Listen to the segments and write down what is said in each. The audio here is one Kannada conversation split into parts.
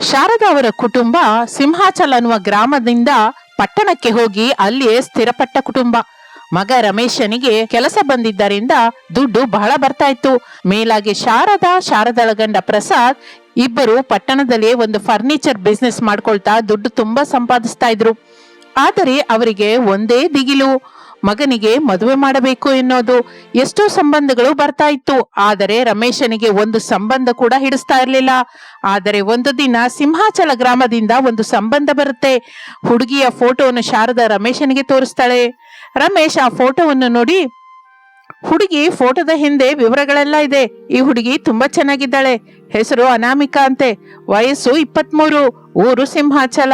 ಶಾರದಾ ಅವರ ಕುಟುಂಬ ಸಿಂಹಾಚಲ್ ಅನ್ನುವ ಗ್ರಾಮದಿಂದ ಪಟ್ಟಣಕ್ಕೆ ಹೋಗಿ ಅಲ್ಲಿಯೇ ಸ್ಥಿರಪಟ್ಟ ಕುಟುಂಬ. ಮಗ ರಮೇಶನಿಗೆ ಕೆಲಸ ಬಂದಿದ್ದರಿಂದ ದುಡ್ಡು ಬಹಳ ಬರ್ತಾ ಇತ್ತು. ಮೇಲಾಗಿ ಶಾರದಾ, ಶಾರದಳ ಗಂಡ ಪ್ರಸಾದ್ ಇಬ್ಬರು ಪಟ್ಟಣದಲ್ಲಿ ಒಂದು ಫರ್ನಿಚರ್ ಬಿಸ್ನೆಸ್ ಮಾಡ್ಕೊಳ್ತಾ ದುಡ್ಡು ತುಂಬಾ ಸಂಪಾದಿಸ್ತಾ ಇದ್ರು. ಆದರೆ ಅವರಿಗೆ ಒಂದೇ ದಿಗಿಲು. ಮಗನಿಗೆ ಮದುವೆ ಮಾಡಬೇಕು ಎನ್ನೋದು ಎಷ್ಟೋ ಸಂಬಂಧಗಳು ಬರ್ತಾ ಇತ್ತು. ಆದರೆ ರಮೇಶನಿಗೆ ಒಂದು ಸಂಬಂಧ ಕೂಡ ಹಿಡಿಸ್ತಾ ಇರಲಿಲ್ಲ. ಆದರೆ ಒಂದು ದಿನ ಸಿಂಹಾಚಲ ಗ್ರಾಮದಿಂದ ಒಂದು ಸಂಬಂಧ ಬರುತ್ತೆ. ಹುಡುಗಿಯ ಫೋಟೋವನ್ನು ಶಾರದಾ ರಮೇಶನಿಗೆ ತೋರಿಸ್ತಾಳೆ. ರಮೇಶ್ ಆ ಫೋಟೋವನ್ನು ನೋಡಿ, ಹುಡುಗಿ, ಫೋಟೋದ ಹಿಂದೆ ವಿವರಗಳೆಲ್ಲ ಇದೆ. ಈ ಹುಡುಗಿ ತುಂಬಾ ಚೆನ್ನಾಗಿದ್ದಾಳೆ. ಹೆಸರು ಅನಾಮಿಕಾ ಅಂತೆ. ವಯಸ್ಸು ಇಪ್ಪತ್ಮೂರು. ಊರು ಸಿಂಹಾಚಲ.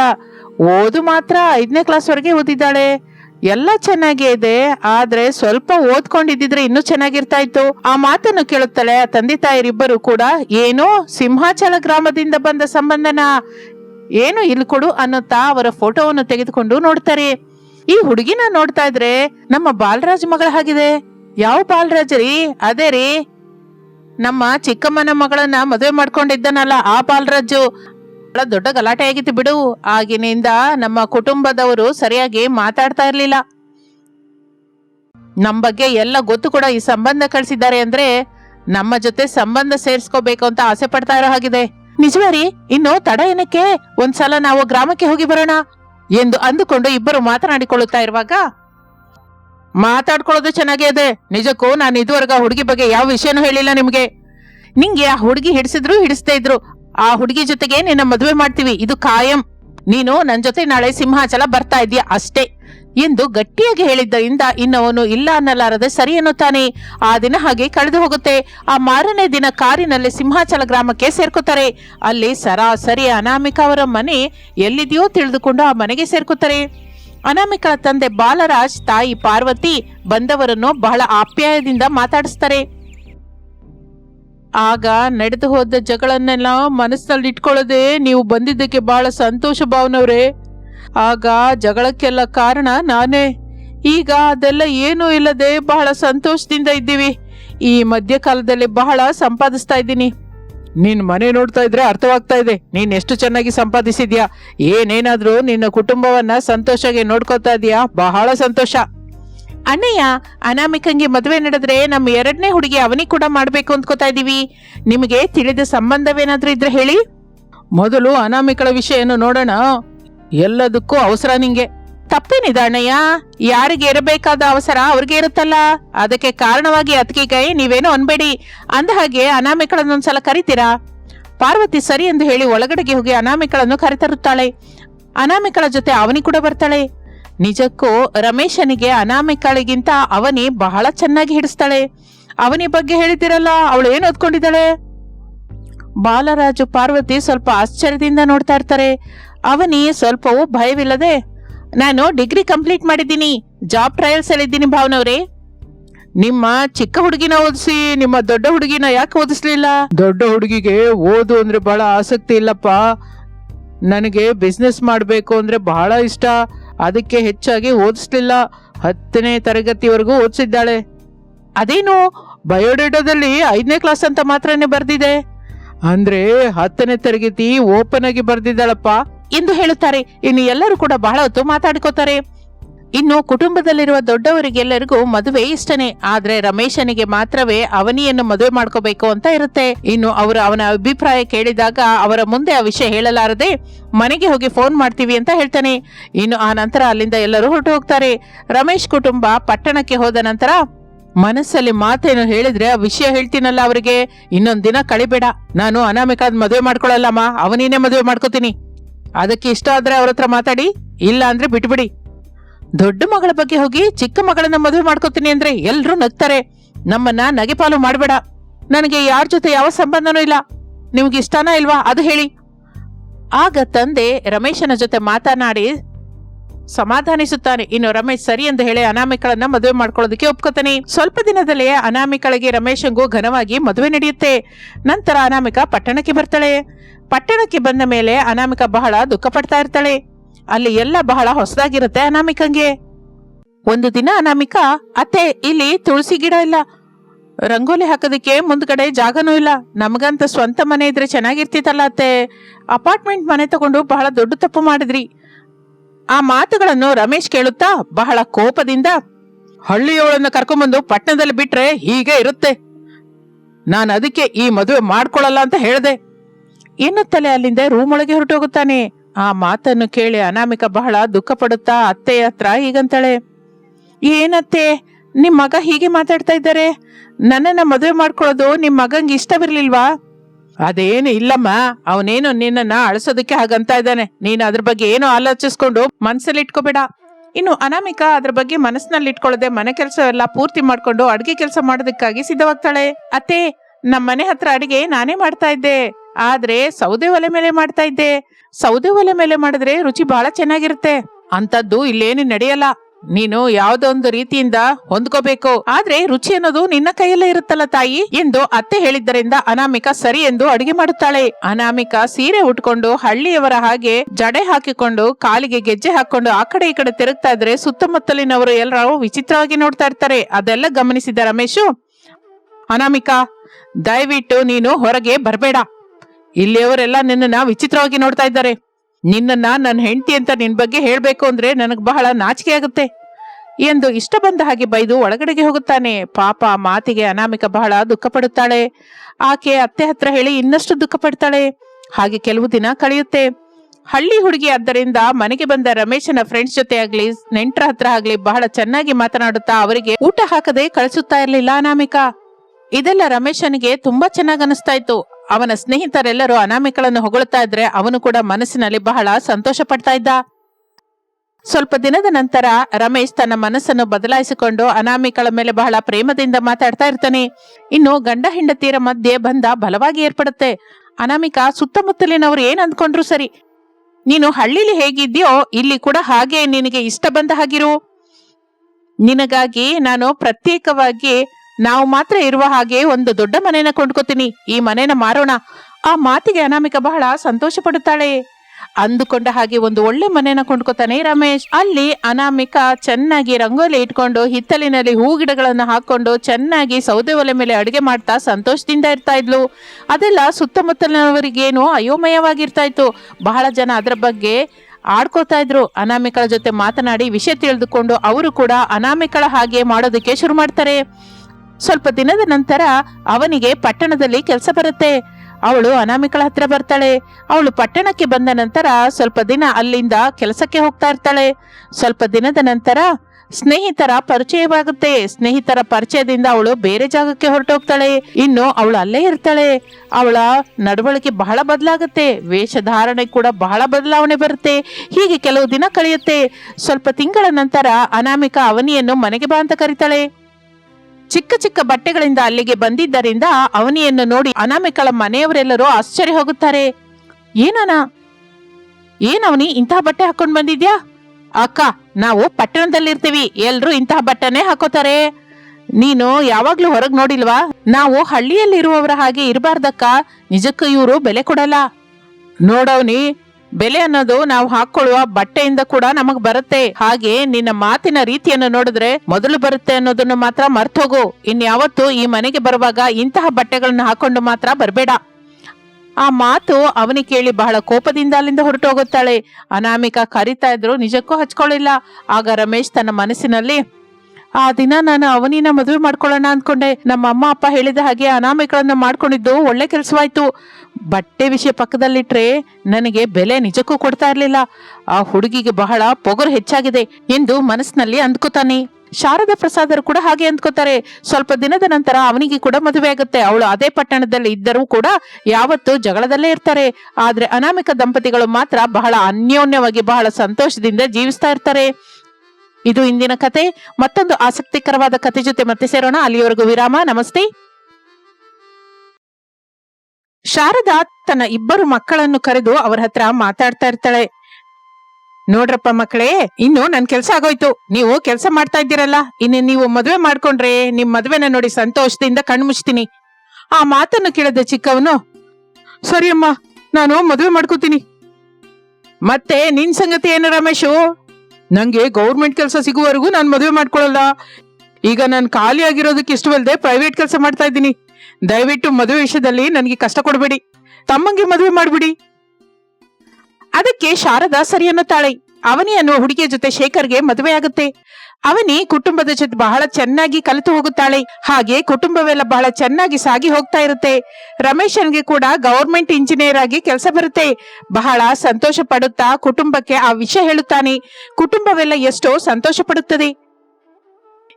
ಓದು ಮಾತ್ರ ಐದನೇ ಕ್ಲಾಸ್ ವರೆಗೆ ಓದಿದ್ದಾಳೆ. ಎಲ್ಲ ಚೆನ್ನಾಗೇ ಇದೆ, ಆದ್ರೆ ಸ್ವಲ್ಪ ಓದ್ಕೊಂಡಿದ್ದಿದ್ರೆ ಇನ್ನೂ ಚೆನ್ನಾಗಿರ್ತಾ ಇತ್ತು ಆ ಮಾತನ್ನು ಕೇಳುತ್ತಾಳೆ ಆ ತಂದೆ ತಾಯರಿಬ್ಬರು ಕೂಡ, ಏನೋ ಸಿಂಹಾಚಲ ಗ್ರಾಮದಿಂದ ಬಂದ ಸಂಬಂಧನ? ಏನು ಇಲ್ಲಿ ಕೊಡು ಅನ್ನುತ್ತಾ ಅವರ ಫೋಟೋವನ್ನು ತೆಗೆದುಕೊಂಡು ನೋಡ್ತಾರೆ. ಈ ಹುಡುಗಿನ ನೋಡ್ತಾ ಇದ್ರೆ, ನಮ್ಮ ಬಾಲರಾಜ್ ಮಗಳ ಹಾಗಿದೆ. ಯಾವ ಬಾಲರಾಜ್ ರೀ? ಅದೇ ರೀ, ನಮ್ಮ ಚಿಕ್ಕಮ್ಮನ ಮಗಳನ್ನ ಮದುವೆ ಮಾಡ್ಕೊಂಡಿದ್ದನಲ್ಲ ಆ ಬಾಲರಾಜು. ದೊಡ್ಡ ಗಲಾಟೆ ಆಗಿತ್ತು ಬಿಡು. ಆಗಿನಿಂದ ನಮ್ಮ ಕುಟುಂಬದವರು ಸರಿಯಾಗಿ ಮಾತಾಡ್ತಾ ಇರ್ಲಿಲ್ಲ. ನಮ್ಮ ಬಗ್ಗೆ ಎಲ್ಲ ಗೊತ್ತು ಕೂಡ ಈ ಸಂಬಂಧ ಕಳಿಸಿದ್ದಾರೆ ಅಂದ್ರೆ ನಮ್ಮ ಜೊತೆ ಸಂಬಂಧ ಸೇರಿಸ್ಕೋಬೇಕು ಅಂತ ಆಸೆ ಪಡ್ತಾ ಇರೋ ಹಾಗಿದೆ. ನಿಜವೇ ರೀ, ಇನ್ನು ತಡ ಏನಕ್ಕೆ? ಒಂದ್ಸಲ ನಾವು ಗ್ರಾಮಕ್ಕೆ ಹೋಗಿ ಬರೋಣ ಎಂದು ಅಂದುಕೊಂಡು ಇಬ್ಬರು ಮಾತನಾಡಿಕೊಳ್ಳುತ್ತಾ ಇರುವಾಗ, ಮಾತಾಡ್ಕೊಳ್ಳೋದು ಚೆನ್ನಾಗೇ ಇದೆ. ನಿಜಕ್ಕೂ ನಾನು ಇದುವರೆಗೂ ಹುಡುಗಿ ಬಗ್ಗೆ ಯಾವ ವಿಷಯನೂ ಹೇಳಿಲ್ಲ ನಿಮ್ಗೆ. ನಿಂಗೆ ಆ ಹುಡುಗಿ ಹಿಡಿಸಿದ್ರು ಹಿಡಿಸ್ತಾ ಇದ್ರು ಆ ಹುಡುಗಿ ಜೊತೆಗೆ ನಿನ್ನ ಮದುವೆ ಮಾಡ್ತೀವಿ. ಇದು ಕಾಯಂ. ನೀನು ನನ್ನ ಜೊತೆ ನಾಳೆ ಸಿಂಹಾಚಲ ಬರ್ತಾ ಇದೀಯ ಅಷ್ಟೇ. ಎಂದು ಗಟ್ಟಿಯಾಗಿ ಹೇಳಿದ್ದರಿಂದ ಇನ್ನವನು ಇಲ್ಲ ಅನ್ನಲಾರದೆ ಸರಿ ಎನ್ನುತ್ತಾನೆ. ಆ ದಿನ ಹಾಗೆ ಕಳೆದು ಹೋಗುತ್ತೆ. ಆ ಮಾರನೇ ದಿನ ಕಾರಿನಲ್ಲಿ ಸಿಂಹಾಚಲ ಗ್ರಾಮಕ್ಕೆ ಸೇರ್ಕೋತಾರೆ. ಅಲ್ಲಿ ಸರಾಸರಿ ಅನಾಮಿಕ ಅವರ ಮನೆ ಎಲ್ಲಿದೆಯೋ ತಿಳಿದುಕೊಂಡು ಆ ಮನೆಗೆ ಸೇರ್ಕೋತಾರೆ. ಅನಾಮಿಕಾ ತಂದೆ ಬಾಲರಾಜ್, ತಾಯಿ ಪಾರ್ವತಿ ಬಂದವರನ್ನು ಬಹಳ ಆಪ್ಯಾಯದಿಂದ ಮಾತಾಡಿಸ್ತಾರೆ. ಆಗ ನಡೆದು ಹೋದ ಜಗಳನ್ನೆಲ್ಲ ಮನಸ್ಸಿನಲ್ಲಿ ಇಟ್ಕೊಳ್ಳದೆ ನೀವು ಬಂದಿದ್ದಕ್ಕೆ ಬಹಳ ಸಂತೋಷ ಭಾವನವ್ರೆ. ಆಗ ಜಗಳಕ್ಕೆಲ್ಲ ಕಾರಣ ನಾನೇ. ಈಗ ಅದೆಲ್ಲ ಏನೂ ಇಲ್ಲದೆ ಬಹಳ ಸಂತೋಷದಿಂದ ಇದ್ದೀವಿ. ಈ ಮಧ್ಯಕಾಲದಲ್ಲಿ ಬಹಳ ಸಂಪಾದಿಸ್ತಾ ಇದ್ದೀನಿ. ನಿನ್ನ ಮನೆ ನೋಡ್ತಾ ಇದ್ರೆ ಅರ್ಥವಾಗ್ತಾ ಇದೆ. ನೀನ್ ಎಷ್ಟು ಚೆನ್ನಾಗಿ ಸಂಪಾದಿಸಿದ್ಯಾ? ಏನೇನಾದ್ರೂ ನಿನ್ನ ಕುಟುಂಬವನ್ನ ಸಂತೋಷಗೆ ನೋಡ್ಕೊತಾ ಇದೀಯಾ? ಬಹಳ ಸಂತೋಷ. ಅಣ್ಣಯ್ಯ ಅನಾಮಿಕಂಗೆ ಮದುವೆ ನಡೆದ್ರೆ ನಮ್ಮ ಎರಡನೇ ಹುಡುಗಿ ಅವನಿಗೆ ಕೂಡ ಮಾಡಬೇಕು ಅಂದ್ಕೋತಾ ಇದ್ದೀವಿ ನಿಮಗೆ ತಿಳಿದ ಸಂಬಂಧವೇನಾದ್ರೂ ಇದ್ರೆ ಹೇಳಿ. ಮೊದಲು ಅನಾಮಿಕಳ ವಿಷಯವನ್ನು ನೋಡೋಣ. ಎಲ್ಲದಕ್ಕೂ ಅವಸರ ನಿಂಗೆ. ತಪ್ಪೇನಿದೆ ಅಣ್ಣಯ್ಯ ಯಾರಿಗೆ ಇರಬೇಕಾದ ಅವಸರ ಅವ್ರಿಗೆ ಇರುತ್ತಲ್ಲ. ಅದಕ್ಕೆ ಕಾರಣವಾಗಿ ಅತ್ತಿಗೆ ನೀವೇನೋ ಅನ್ಬೇಡಿ. ಅಂದ ಹಾಗೆ ಅನಾಮಿಕಳನ್ನೊಂದ್ಸಲ ಕರಿತೀರಾ? ಪಾರ್ವತಿ ಸರಿ ಎಂದು ಹೇಳಿ ಒಳಗಡೆಗೆ ಹೋಗಿ ಅನಾಮಿಕಳನ್ನು ಕರೆತರುತ್ತಾಳೆ. ಅನಾಮಿಕಳ ಜೊತೆ ಅವನಿ ಕೂಡ ಬರ್ತಾಳೆ. ನಿಜಕ್ಕೂ ರಮೇಶನಿಗೆ ಅನಾಮಿಕಾಳಿಗಿಂತ ಅವನಿ ಬಹಳ ಚೆನ್ನಾಗಿ ಹಿಡಿಸ್ತಾಳೆ. ಅವನಿ ಬಗ್ಗೆ ಹೇಳಿದಿರಲ್ಲ ಅವಳು ಏನು ಓದ್ಕೊಂಡಿದ್ದಾಳೆ? ಬಾಲರಾಜು ಪಾರ್ವತಿ ಸ್ವಲ್ಪ ಆಶ್ಚರ್ಯದಿಂದ ನೋಡ್ತಾ ಇರ್ತಾರೆ. ಅವನಿ ಸ್ವಲ್ಪವೂ ಭಯವಿಲ್ಲದೆ, ನಾನು ಡಿಗ್ರಿ ಕಂಪ್ಲೀಟ್ ಮಾಡಿದ್ದೀನಿ, ಜಾಬ್ ಟ್ರಯಲ್ಸ್ ಅಲ್ಲಿ ಇದ್ದೀನಿ ಭಾವನವ್ರೆ. ನಿಮ್ಮ ಚಿಕ್ಕ ಹುಡುಗಿನ ಓದಿಸಿ, ನಿಮ್ಮ ದೊಡ್ಡ ಹುಡುಗಿನ ಯಾಕೆ ಓದಿಸ್ಲಿಲ್ಲ? ದೊಡ್ಡ ಹುಡುಗಿಗೆ ಓದು ಅಂದ್ರೆ ಬಹಳ ಆಸಕ್ತಿ ಇಲ್ಲಪ್ಪ. ನನಗೆ ಬಿಸ್ನೆಸ್ ಮಾಡಬೇಕು ಅಂದ್ರೆ ಬಹಳ ಇಷ್ಟ. ಅದಕ್ಕೆ ಹೆಚ್ಚಾಗಿ ಓದಿಸ್ಲಿಲ್ಲ. ಹತ್ತನೇ ತರಗತಿವರೆಗೂ ಓದಿಸಿದ್ದಾಳೆ. ಅದೇನು? ಬಯೋಡೇಟಾದಲ್ಲಿ ಐದನೇ ಕ್ಲಾಸ್ ಅಂತ ಮಾತ್ರನೇ ಬರೆದಿದೆ. ಅಂದ್ರೆ ಹತ್ತನೇ ತರಗತಿ ಓಪನ್ ಆಗಿ ಬರೆದಿದ್ದಾಳಪ್ಪ. ಎಂದು ಹೇಳುತ್ತಾರೆ. ಇನ್ನು ಎಲ್ಲರೂ ಕೂಡ ಬಹಳ ಹೊತ್ತು ಮಾತಾಡ್ಕೋತಾರೆ. ಇನ್ನು ಕುಟುಂಬದಲ್ಲಿರುವ ದೊಡ್ಡವರಿಗೆಲ್ಲರಿಗೂ ಮದುವೆ ಇಷ್ಟನೇ. ಆದ್ರೆ ರಮೇಶನಿಗೆ ಮಾತ್ರವೇ ಅವನಿಯನ್ನು ಮದುವೆ ಮಾಡ್ಕೋಬೇಕು ಅಂತ ಇರುತ್ತೆ. ಇನ್ನು ಅವರು ಅವನ ಅಭಿಪ್ರಾಯ ಕೇಳಿದಾಗ ಅವರ ಮುಂದೆ ಆ ವಿಷಯ ಹೇಳಲಾರದೆ ಮನೆಗೆ ಹೋಗಿ ಫೋನ್ ಮಾಡ್ತೀವಿ ಅಂತ ಹೇಳ್ತಾನೆ. ಇನ್ನು ಆ ನಂತರ ಅಲ್ಲಿಂದ ಎಲ್ಲರೂ ಹೊರಟು ಹೋಗ್ತಾರೆ. ರಮೇಶ್ ಕುಟುಂಬ ಪಟ್ಟಣಕ್ಕೆ ಹೋದ ನಂತರ ಮನಸ್ಸಲ್ಲಿ ಮಾತೇನು ಹೇಳಿದ್ರೆ ಆ ವಿಷಯ ಹೇಳ್ತೀನಲ್ಲ ಅವರಿಗೆ. ಇನ್ನೊಂದ್ ದಿನ ಕಳಿಬೇಡ. ನಾನು ಅನಾಮಿಕಾದ್ ಮದುವೆ ಮಾಡ್ಕೊಳಲ್ಲಮ್ಮ ಅವನಿನೇ ಮದುವೆ ಮಾಡ್ಕೋತೀನಿ. ಅದಕ್ಕೆ ಇಷ್ಟ ಆದ್ರೆ ಅವ್ರ ಹತ್ರ ಮಾತಾಡಿ. ಇಲ್ಲ ಅಂದ್ರೆ ಬಿಟ್ಬಿಡಿ. ದೊಡ್ಡ ಮಗಳ ಬಗ್ಗೆ ಹೋಗಿ ಚಿಕ್ಕ ಮಗಳನ್ನ ಮದುವೆ ಮಾಡ್ಕೋತೀನಿ ಅಂದ್ರೆ ಎಲ್ಲರೂ ನಗ್ತಾರೆ. ನಮ್ಮನ್ನ ನಗೆಪಾಲು ಮಾಡಬೇಡ. ನನಗೆ ಯಾರ ಜೊತೆ ಯಾವ ಸಂಬಂಧನೂ ಇಲ್ಲ. ನಿಮ್ಗೆ ಇಷ್ಟಾನ ಇಲ್ವಾ? ಅದು ಹೇಳಿ. ಆಗ ತಂದೆ ರಮೇಶನ ಜೊತೆ ಮಾತನಾಡಿ ಸಮಾಧಾನಿಸುತ್ತಾನೆ. ಇನ್ನು ರಮೇಶ್ ಸರಿ ಎಂದು ಹೇಳಿ ಅನಾಮಿಕಳನ್ನ ಮದುವೆ ಮಾಡ್ಕೊಳ್ಳೋದಕ್ಕೆ ಒಪ್ಕೋತಾನೆ. ಸ್ವಲ್ಪ ದಿನದಲ್ಲೇ ಅನಾಮಿಕಳಿಗೆ ರಮೇಶಂಗೂ ಘನವಾಗಿ ಮದುವೆ ನಡೆಯುತ್ತೆ. ನಂತರ ಅನಾಮಿಕ ಪಟ್ಟಣಕ್ಕೆ ಬರ್ತಾಳೆ. ಪಟ್ಟಣಕ್ಕೆ ಬಂದ ಮೇಲೆ ಅನಾಮಿಕ ಬಹಳ ದುಃಖ ಪಡ್ತಾ ಇರ್ತಾಳೆ. ಅಲ್ಲಿ ಎಲ್ಲ ಬಹಳ ಹೊಸದಾಗಿರುತ್ತೆ ಅನಾಮಿಕಂಗೆ. ಒಂದು ದಿನ ಅನಾಮಿಕ, ಅತ್ತೆ, ಇಲ್ಲಿ ತುಳಸಿ ಗಿಡ ಇಲ್ಲ. ರಂಗೋಲಿ ಹಾಕೋದಕ್ಕೆ ಮುಂದ್ಗಡೆ ಜಾಗನೂ ಇಲ್ಲ. ನಮಗಂತ ಸ್ವಂತ ಮನೆ ಇದ್ರೆ ಚೆನ್ನಾಗಿರ್ತಿತ್ತಲ್ಲ ಅತ್ತೆ. ಅಪಾರ್ಟ್ಮೆಂಟ್ ಮನೆ ತಗೊಂಡು ಬಹಳ ದೊಡ್ಡ ತಪ್ಪು ಮಾಡಿದ್ರಿ. ಆ ಮಾತುಗಳನ್ನು ರಮೇಶ್ ಕೇಳುತ್ತಾ ಬಹಳ ಕೋಪದಿಂದ, ಹಳ್ಳಿಯವಳನ್ನು ಕರ್ಕೊಂಬಂದು ಪಟ್ಟಣದಲ್ಲಿ ಬಿಟ್ರೆ ಹೀಗೆ ಇರುತ್ತೆ. ನಾನು ಅದಕ್ಕೆ ಈ ಮದುವೆ ಮಾಡ್ಕೊಳ್ಳಲ್ಲ ಅಂತ ಹೇಳಿದೆ. ಎನ್ನುತ್ತಲೇ ಅಲ್ಲಿಂದ ರೂಮ್ ಒಳಗೆ ಹೊರಟೋಗುತ್ತಾನೆ. ಆ ಮಾತನ್ನು ಕೇಳಿ ಅನಾಮಿಕ ಬಹಳ ದುಃಖ ಪಡುತ್ತಾ ಅತ್ತೆಯ ಹತ್ರ ಹೀಗಂತಾಳೆ, ಏನತ್ತೆ, ನಿಮ್ ಮಗ ಹೀಗೆ ಮಾತಾಡ್ತಾ ಇದ್ದಾರೆ? ನನ್ನನ್ನ ಮದುವೆ ಮಾಡ್ಕೊಳ್ಳೋದು ನಿಮ್ ಮಗಂಗೆ ಇಷ್ಟವಿರ್ಲಿಲ್ವಾ ಅದೇನು ಇಲ್ಲಮ್ಮ, ಅವನೇನು ನಿನ್ನನ್ನ ಅಳಿಸೋದಕ್ಕೆ ಹಾಗಂತ ಇದ್ದಾನೆ. ನೀನು ಅದ್ರ ಬಗ್ಗೆ ಏನೋ ಆಲೋಚಿಸ್ಕೊಂಡು ಮನ್ಸಲ್ಲಿ ಇಟ್ಕೋಬೇಡ. ಇನ್ನು ಅನಾಮಿಕ ಅದ್ರ ಬಗ್ಗೆ ಮನಸ್ಸಿನಲ್ಲಿ ಇಟ್ಕೊಳ್ಳದೆ ಮನೆ ಕೆಲಸ ಎಲ್ಲ ಪೂರ್ತಿ ಮಾಡ್ಕೊಂಡು ಅಡ್ಗೆ ಕೆಲಸ ಮಾಡೋದಕ್ಕಾಗಿ ಸಿದ್ಧವಾಗ್ತಾಳೆ. ಅತ್ತೆ ನಮ್ಮ ಮನೆ ಹತ್ರ ಅಡಿಗೆ ನಾನೇ ಮಾಡ್ತಾ ಇದ್ದೆ. ಆದ್ರೆ ಸೌದೆ ಒಲೆ ಮೇಲೆ ಮಾಡ್ತಾ ಇದ್ದೆ. ಸೌದೆ ಒಲೆ ಮೇಲೆ ಮಾಡಿದ್ರೆ ರುಚಿ ಬಹಳ ಚೆನ್ನಾಗಿರುತ್ತೆ. ಅಂತದ್ದು ಇಲ್ಲೇನು ನಡೆಯಲ್ಲ. ನೀನು ಯಾವ್ದೊಂದು ರೀತಿಯಿಂದ ಹೊಂದ್ಕೋಬೇಕು. ಆದ್ರೆ ರುಚಿ ಅನ್ನೋದು ನಿನ್ನ ಕೈಯಲ್ಲೇ ಇರುತ್ತಲ್ಲ ತಾಯಿ ಎಂದು ಅತ್ತೆ ಹೇಳಿದ್ದರಿಂದ ಅನಾಮಿಕಾ ಸರಿ ಎಂದು ಅಡುಗೆ ಮಾಡುತ್ತಾಳೆ. ಅನಾಮಿಕ ಸೀರೆ ಉಟ್ಕೊಂಡು ಹಳ್ಳಿಯವರ ಹಾಗೆ ಜಡೆ ಹಾಕಿಕೊಂಡು ಕಾಲಿಗೆ ಗೆಜ್ಜೆ ಹಾಕೊಂಡು ಆ ಕಡೆ ಈ ಕಡೆ ತಿರುಗ್ತಾ ಇದ್ರೆ ಸುತ್ತಮುತ್ತಲಿನವರು ಎಲ್ಲರೂ ವಿಚಿತ್ರವಾಗಿ ನೋಡ್ತಾ ಇರ್ತಾರೆ. ಅದೆಲ್ಲ ಗಮನಿಸಿದ ರಮೇಶು, ಅನಾಮಿಕಾ, ದಯವಿಟ್ಟು ನೀನು ಹೊರಗೆ ಬರಬೇಡ. ಇಲ್ಲಿಯವರೆಲ್ಲ ನಿನ್ನನ್ನ ವಿಚಿತ್ರವಾಗಿ ನೋಡ್ತಾ ಇದ್ದಾರೆ. ನಿನ್ನನ್ನ ನನ್ನ ಹೆಂಡತಿ ಅಂತ ನಿನ್ ಬಗ್ಗೆ ಹೇಳ್ಬೇಕು ಅಂದ್ರೆ ನನಗ್ ಬಹಳ ನಾಚಿಕೆ ಆಗುತ್ತೆ. ಎಂದು ಇಷ್ಟ ಬಂದ ಹಾಗೆ ಬೈದು ಒಳಗಡೆಗೆ ಹೋಗುತ್ತಾನೆ. ಪಾಪ ಮಾತಿಗೆ ಅನಾಮಿಕ ಬಹಳ ದುಃಖ ಪಡುತ್ತಾಳೆ ಆಕೆ ಅತ್ತೆ ಹತ್ರ ಹೇಳಿ ಇನ್ನಷ್ಟು ದುಃಖ ಪಡ್ತಾಳೆ ಹಾಗೆ ಕೆಲವು ದಿನ ಕಳೆಯುತ್ತೆ. ಹಳ್ಳಿ ಹುಡುಗಿ ಆದ್ದರಿಂದ ಮನೆಗೆ ಬಂದ ರಮೇಶನ ಫ್ರೆಂಡ್ಸ್ ಜೊತೆ ಆಗ್ಲಿ ನೆಂಟರ ಹತ್ರ ಆಗ್ಲಿ ಬಹಳ ಚೆನ್ನಾಗಿ ಮಾತನಾಡುತ್ತಾ ಅವರಿಗೆ ಊಟ ಹಾಕದೆ ಕಳಿಸುತ್ತಾ ಇರಲಿಲ್ಲ ಅನಾಮಿಕ. ಇದೆಲ್ಲ ರಮೇಶನಿಗೆ ತುಂಬಾ ಚೆನ್ನಾಗಿ ಅನಿಸ್ತಾ ಇತ್ತು. ಅವನ ಸ್ನೇಹಿತರೆಲ್ಲರೂ ಅನಾಮಿಕಳನ್ನು ಹೊಗಳುತ್ತಾ ಇದ್ರೆ ಅವನು ಕೂಡ ಮನಸ್ಸಿನಲ್ಲಿ ಬಹಳ ಸಂತೋಷ ಪಡ್ತಾ ಇದ್ದ. ಸ್ವಲ್ಪ ದಿನದ ನಂತರ ರಮೇಶ್ ತನ್ನ ಮನಸ್ಸನ್ನು ಬದಲಾಯಿಸಿಕೊಂಡು ಅನಾಮಿಕಳ ಮೇಲೆ ಬಹಳ ಪ್ರೇಮದಿಂದ ಮಾತಾಡ್ತಾ ಇರ್ತಾನೆ. ಇನ್ನು ಗಂಡ ಹೆಂಡತಿಯರ ಮಧ್ಯೆ ಬಂಧ ಬಲವಾಗಿ ಏರ್ಪಡುತ್ತೆ. ಅನಾಮಿಕ ಸುತ್ತಮುತ್ತಲಿನವರು ಏನ್ ಅಂದ್ಕೊಂಡ್ರು ಸರಿ? ನೀನು ಹಳ್ಳಿಲಿ ಹೇಗಿದ್ಯೋ ಇಲ್ಲಿ ಕೂಡ ಹಾಗೆ ನಿನಗೆ ಇಷ್ಟ ಬಂದ ಹಾಗಿರು. ನಿನಗಾಗಿ ನಾನು ಪ್ರತ್ಯೇಕವಾಗಿ ನಾವು ಮಾತ್ರ ಇರುವ ಹಾಗೆ ಒಂದು ದೊಡ್ಡ ಮನೆಯನ್ನ ಕೊಂಡ್ಕೋತೀನಿ. ಈ ಮನೆನ ಮಾರೋಣ. ಆ ಮಾತಿಗೆ ಅನಾಮಿಕ ಬಹಳ ಸಂತೋಷ ಪಡುತ್ತಾಳೆ ಅಂದುಕೊಂಡ ಹಾಗೆ ಒಂದು ಒಳ್ಳೆ ಮನೆಯನ್ನ ಕೊಂಡ್ಕೋತಾನೆ ರಮೇಶ್. ಅಲ್ಲಿ ಅನಾಮಿಕ ಚೆನ್ನಾಗಿ ರಂಗೋಲಿ ಇಟ್ಕೊಂಡು ಹಿತ್ತಲಿನಲ್ಲಿ ಹೂ ಗಿಡಗಳನ್ನು ಹಾಕೊಂಡು ಚೆನ್ನಾಗಿ ಸೌದೆ ಒಲೆ ಮೇಲೆ ಅಡುಗೆ ಮಾಡ್ತಾ ಸಂತೋಷದಿಂದ ಇರ್ತಾ ಇದ್ಲು. ಅದೆಲ್ಲ ಸುತ್ತಮುತ್ತಲಿನವರಿಗೇನು ಅಯೋಮಯವಾಗಿರ್ತಾ ಇತ್ತು ಬಹಳ ಜನ ಅದರ ಬಗ್ಗೆ ಆಡ್ಕೋತಾ ಇದ್ರು. ಅನಾಮಿಕಳ ಜೊತೆ ಮಾತನಾಡಿ ವಿಷಯ ತಿಳಿದುಕೊಂಡು ಅವರು ಕೂಡ ಅನಾಮಿಕಳ ಹಾಗೆ ಮಾಡೋದಕ್ಕೆ ಶುರು ಮಾಡ್ತಾರೆ. ಸ್ವಲ್ಪ ದಿನದ ನಂತರ ಅವನಿಗೆ ಪಟ್ಟಣದಲ್ಲಿ ಕೆಲಸ ಬರುತ್ತೆ. ಅವಳು ಅನಾಮಿಕಳ ಹತ್ರ ಬರ್ತಾಳೆ. ಅವಳು ಪಟ್ಟಣಕ್ಕೆ ಬಂದ ನಂತರ ಸ್ವಲ್ಪ ದಿನ ಅಲ್ಲಿಂದ ಕೆಲಸಕ್ಕೆ ಹೋಗ್ತಾ ಇರ್ತಾಳೆ. ಸ್ವಲ್ಪ ದಿನದ ನಂತರ ಸ್ನೇಹಿತರ ಪರಿಚಯವಾಗುತ್ತೆ. ಸ್ನೇಹಿತರ ಪರಿಚಯದಿಂದ ಅವಳು ಬೇರೆ ಜಾಗಕ್ಕೆ ಹೊರಟೋಗ್ತಾಳೆ. ಇನ್ನು ಅವಳು ಅಲ್ಲೇ ಇರ್ತಾಳೆ. ಅವಳ ನಡವಳಿಕೆ ಬಹಳ ಬದಲಾಗುತ್ತೆ. ವೇಷಧಾರಣೆ ಕೂಡ ಬಹಳ ಬದಲಾವಣೆ ಬರುತ್ತೆ. ಹೀಗೆ ಕೆಲವು ದಿನ ಕಳೆಯುತ್ತೆ. ಸ್ವಲ್ಪ ತಿಂಗಳ ನಂತರ ಅನಾಮಿಕ ಅವನಿಯನ್ನು ಮನೆಗೆ ಬಾ ಅಂತ ಕರೀತಾಳೆ. ಚಿಕ್ಕ ಚಿಕ್ಕ ಬಟ್ಟೆಗಳಿಂದ ಅಲ್ಲಿಗೆ ಬಂದಿದ್ದರಿಂದ ಅವನಿಯನ್ನು ನೋಡಿ ಅನಾಮಿಕಳ ಮನೆಯವರೆಲ್ಲರೂ ಆಶ್ಚರ್ಯ ಹೋಗುತ್ತಾರೆ. ಏನನ ಏನವನಿ ಇಂತಹ ಬಟ್ಟೆ ಹಾಕೊಂಡ್ ಬಂದಿದ್ಯಾ? ಅಕ್ಕ, ನಾವು ಪಟ್ಟಣದಲ್ಲಿರ್ತೀವಿ. ಎಲ್ರು ಇಂತಹ ಬಟ್ಟೆನೆ ಹಾಕೋತಾರೆ. ನೀನು ಯಾವಾಗ್ಲೂ ಹೊರಗ್ ನೋಡಿಲ್ವಾ? ನಾವು ಹಳ್ಳಿಯಲ್ಲಿರುವವರ ಹಾಗೆ ಇರಬಾರ್ದಕ್ಕ. ನಿಜಕ್ಕೂ ಇವರು ಬೆಲೆ ಕೊಡಲ್ಲ. ನೋಡವ್ನಿ ಬೆಲೆ ಅನ್ನೋದು ನಾವು ಹಾಕೊಳ್ಳುವ ಬಟ್ಟೆಯಿಂದ ಕೂಡ ನಮಗ್ ಬರುತ್ತೆ. ಹಾಗೆ ನಿನ್ನ ಮಾತಿನ ರೀತಿಯನ್ನು ನೋಡಿದ್ರೆ ಮೊದಲು ಬರುತ್ತೆ ಅನ್ನೋದನ್ನು ಮಾತ್ರ ಮರ್ತೋಗು. ಇನ್ಯಾವತ್ತು ಈ ಮನೆಗೆ ಬರುವಾಗ ಇಂತಹ ಬಟ್ಟೆಗಳನ್ನ ಹಾಕೊಂಡು ಮಾತ್ರ ಬರಬೇಡ. ಆ ಮಾತು ಅವನಿಗೆ ಕೇಳಿ ಬಹಳ ಕೋಪದಿಂದ ಅಲ್ಲಿಂದ ಹೊರಟೋಗುತ್ತಾಳೆ. ಅನಾಮಿಕ ಕರಿತಾ ಇದ್ರು, ನಿಜಕ್ಕೂ ಹಚ್ಕೊಳ್ಳಿಲ್ಲ. ಆಗ ರಮೇಶ್ ತನ್ನ ಮನಸ್ಸಿನಲ್ಲಿ ಆ ದಿನ ನಾನು ಅವನಿನ ಮದುವೆ ಮಾಡ್ಕೊಳ್ಳೋಣ ಅಂದ್ಕೊಂಡೆ ನಮ್ಮ ಅಮ್ಮ, ಅಪ್ಪ ಹೇಳಿದ ಹಾಗೆ ಅನಾಮಿಕಳನ್ನ ಮಾಡ್ಕೊಂಡಿದ್ದು ಒಳ್ಳೆ ಕೆಲಸವಾಯ್ತು. ಬಟ್ಟೆ ವಿಷಯ ಪಕ್ಕದಲ್ಲಿಟ್ರೆ ನನಗೆ ಬೆಲೆ ನಿಜಕ್ಕೂ ಕೊಡ್ತಾ ಇರಲಿಲ್ಲ. ಆ ಹುಡುಗಿಗೆ ಬಹಳ ಪೊಗರು ಹೆಚ್ಚಾಗಿದೆ ಎಂದು ಮನಸ್ಸಿನಲ್ಲಿ ಅಂದ್ಕೋತಾನೆ. ಶಾರದಾ ಪ್ರಸಾದರು ಕೂಡ ಹಾಗೆ ಅಂದ್ಕೋತಾರೆ. ಸ್ವಲ್ಪ ದಿನದ ನಂತರ ಅವನಿಗೆ ಕೂಡ ಮದುವೆ ಆಗುತ್ತೆ. ಅವಳು ಅದೇ ಪಟ್ಟಣದಲ್ಲಿ ಇದ್ದರೂ ಕೂಡ ಯಾವತ್ತು ಜಗಳದಲ್ಲೇ ಇರ್ತಾರೆ. ಆದ್ರೆ ಅನಾಮಿಕ ದಂಪತಿಗಳು ಮಾತ್ರ ಬಹಳ ಅನ್ಯೋನ್ಯವಾಗಿ ಬಹಳ ಸಂತೋಷದಿಂದ ಜೀವಿಸ್ತಾ ಇರ್ತಾರೆ. ಇದು ಇಂದಿನ ಕತೆ. ಮತ್ತೊಂದು ಆಸಕ್ತಿಕರವಾದ ಕತೆ ಜೊತೆ ಮತ್ತೆ ಸೇರೋಣ. ಅಲ್ಲಿಯವರೆಗೂ ವಿರಾಮ. ನಮಸ್ತೆ. ಶಾರದಾ ತನ್ನ ಇಬ್ಬರು ಮಕ್ಕಳನ್ನು ಕರೆದು ಅವರ ಹತ್ರ ಮಾತಾಡ್ತಾ ಇರ್ತಾಳೆ. ನೋಡ್ರಪ್ಪ ಮಕ್ಕಳೇ, ಇನ್ನು ನನ್ ಕೆಲ್ಸ ಆಗೋಯ್ತು. ನೀವು ಕೆಲ್ಸ ಮಾಡ್ತಾ ಇದ್ದೀರಲ್ಲ. ಇನ್ನು ನೀವು ಮದುವೆ ಮಾಡ್ಕೊಂಡ್ರೆ ನಿಮ್ ಮದ್ವೆನ ನೋಡಿ ಸಂತೋಷದಿಂದ ಕಣ್ಮುಚ್ತೀನಿ. ಆ ಮಾತನ್ನು ಕೇಳಿದ ಚಿಕ್ಕವನು, ಸರಿ ಅಮ್ಮ, ನಾನು ಮದುವೆ ಮಾಡ್ಕೋತೀನಿ. ಮತ್ತೆ, ನಿನ್ ಸಂಗತಿ ಏನು ರಮೇಶು? ನಂಗೆ ಗೌರ್ಮೆಂಟ್ ಕೆಲಸ ಸಿಗುವವರೆಗೂ ನಾನು ಮದುವೆ ಮಾಡ್ಕೊಳ್ಳಲ್ಲ ಈಗ ನಾನು ಖಾಲಿ ಆಗಿರೋದಕ್ಕೆ ಇಷ್ಟವಲ್ಲದೆ ಪ್ರೈವೇಟ್ ಕೆಲಸ ಮಾಡ್ತಾ ಇದ್ದೀನಿ. ದಯವಿಟ್ಟು ಮದುವೆ ವಿಷಯದಲ್ಲಿ ನನಗೆ ಕಷ್ಟ ಕೊಡಬೇಡಿ. ತಮ್ಮಂಗೆ ಮದುವೆ ಮಾಡ್ಬಿಡಿ. ಅದಕ್ಕೆ ಶಾರದಾ ಸರಿ ತಾಳೆ. ಅವನಿ ಅನ್ನುವ ಹುಡುಗಿಯ ಜೊತೆ ಶೇಖರ್ಗೆ ಮದುವೆ ಆಗುತ್ತೆ ಅವನಿ ಕುಟುಂಬದ ಜೊತೆ ಬಹಳ ಚೆನ್ನಾಗಿ ಕಲಿತು ಹೋಗುತ್ತಾಳೆ. ಹಾಗೆ ಕುಟುಂಬವೆಲ್ಲ ಬಹಳ ಚೆನ್ನಾಗಿ ಸಾಗಿ ಹೋಗ್ತಾ ಇರುತ್ತೆ. ರಮೇಶನ್ಗೆ ಕೂಡ ಗವರ್ಮೆಂಟ್ ಇಂಜಿನಿಯರ್ ಆಗಿ ಕೆಲಸ ಬರುತ್ತೆ. ಬಹಳ ಸಂತೋಷ ಪಡುತ್ತಾ ಕುಟುಂಬಕ್ಕೆ ಆ ವಿಷಯ ಹೇಳುತ್ತಾನೆ. ಕುಟುಂಬವೆಲ್ಲ ಎಷ್ಟೋ ಸಂತೋಷ ಪಡುತ್ತದೆ.